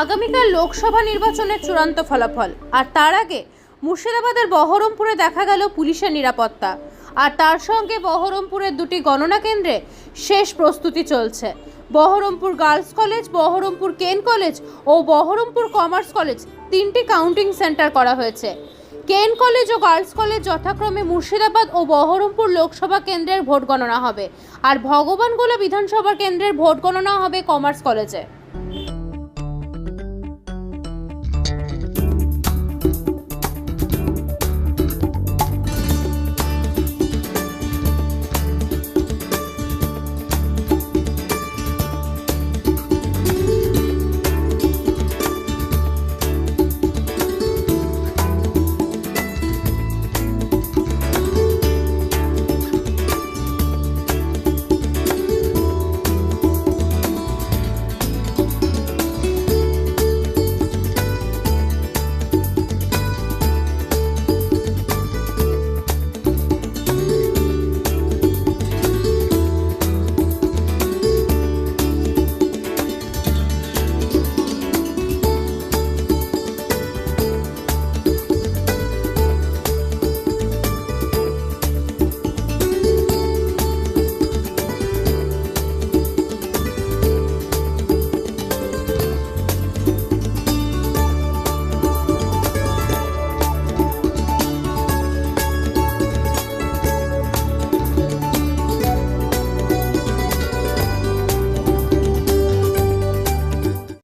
আগামীকাল লোকসভা নির্বাচনের চূড়ান্ত ফলাফল। আর তার আগে মুর্শিদাবাদের বহরমপুরে দেখা গেল পুলিশের নিরাপত্তা। আর তার সঙ্গে বহরমপুরের দুটি গণনা কেন্দ্রে শেষ প্রস্তুতি চলছে। Baharampur girls college, Baharampur KN college ও বহরমপুর কমার্স কলেজ তিনটি কাউন্টিং সেন্টার করা হয়েছে। কেন কলেজ ও গার্লস কলেজ যথাক্রমে মুর্শিদাবাদ ও বহরমপুর লোকসভা কেন্দ্রের ভোট গণনা হবে? আর ভগবানগোলা বিধানসভা কেন্দ্রের ভোট গণনা হবে কমার্স কলেজে।